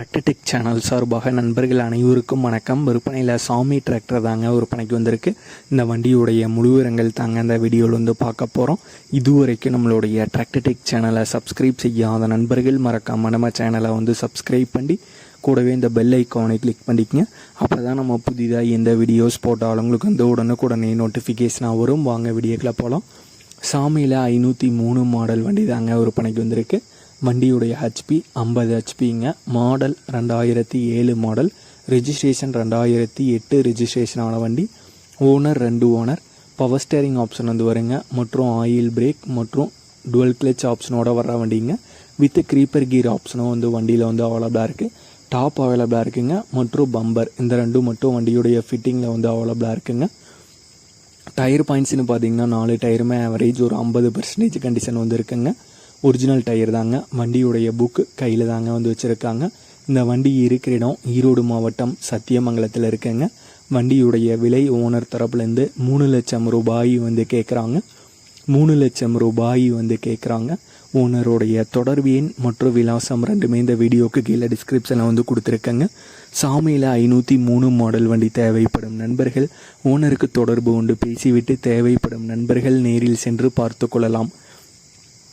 Tractor Tech channel சார்பாக நண்பர்கள் அனைவருக்கும் வணக்கம். விற்பனையில் சாமி டிராக்டர் தாங்க விற்பனைக்கு வந்திருக்கு. இந்த வண்டியுடைய முழுவிரங்கள் தாங்க அந்த வீடியோவில் வந்து பார்க்க போகிறோம் இதுவரைக்கும் நம்மளுடைய டிராக்டர்டெக் சேனலை சப்ஸ்கிரைப் செய்யாத நண்பர்கள் மறக்காம நம்ம சேனலை வந்து சப்ஸ்கிரைப் பண்ணி கூடவே இந்த பெல் ஐக்கானை கிளிக் பண்ணிக்கங்க. அப்போ தான் நம்ம புதிதாக எந்த வீடியோஸ் போட்டாலும் உங்களுக்கு வந்து உடனுக்குடனே நோட்டிஃபிகேஷனாக வரும். வாங்க வீடியோக்கில் போகலாம் சாமியில் ஐநூற்றி மூணு மாடல் வண்டி தாங்க விற்பனைக்கு வந்திருக்கு. வண்டியுடைய ஹெச்பி ஐம்பது ஹெச்பிங்க மாடல் ரெண்டாயிரத்தி ஏழு மாடல் ரிஜிஸ்ட்ரேஷன் ரெண்டாயிரத்தி எட்டு ரிஜிஸ்ட்ரேஷன் ஆன வண்டி. ஓனர் ரெண்டு ஓனர் பவர் ஸ்டேரிங் ஆப்ஷன் வந்து வருங்க. மற்றும் ஆயில் பிரேக் மற்றும் டுவெல் கிளச் ஆப்ஷனோட வர்ற வண்டிங்க. வித் க்ரீப்பர் கீர் ஆப்ஷனும் வந்து வண்டியில் வந்து அவைலபிளாக இருக்குது டாப் அவைலபிளாக இருக்குங்க. மற்றும் பம்பர் இந்த ரெண்டும் மட்டும் வண்டியுடைய ஃபிட்டிங்கில் வந்து அவைலபிளாக இருக்குங்க. டயர் பாயிண்ட்ஸ்னு பார்த்தீங்கன்னா நாலு டயருமே ஆவரேஜ் ஒரு ஐம்பது பர்சன்டேஜ் கண்டிஷன் வந்து இருக்குங்க. ஒரிஜினல் டயர் தாங்க. வண்டியுடைய புக்கு கையில் தாங்க வந்து வச்சுருக்காங்க. இந்த வண்டி இருக்கிற இடம் ஈரோடு மாவட்டம் சத்தியமங்கலத்தில் இருக்குங்க. வண்டியுடைய விலை ஓனர் தரப்புலேருந்து மூணு லட்சம் ரூபாய் வந்து கேட்குறாங்க மூணு லட்சம் ரூபாய் வந்து கேட்குறாங்க ஓனருடைய தொடர்பு எண் மற்றும் விலாசம் ரெண்டுமே இந்த வீடியோவுக்கு கீழே டிஸ்கிரிப்ஷனில் வந்து கொடுத்துருக்கேங்க. சாமியில் ஐநூற்றி மூணு மாடல் வண்டி தேவைப்படும் நண்பர்கள். ஓனருக்கு தொடர்பு கொண்டு பேசிவிட்டு தேவைப்படும் நண்பர்கள் நேரில் சென்று பார்த்து கொள்ளலாம்.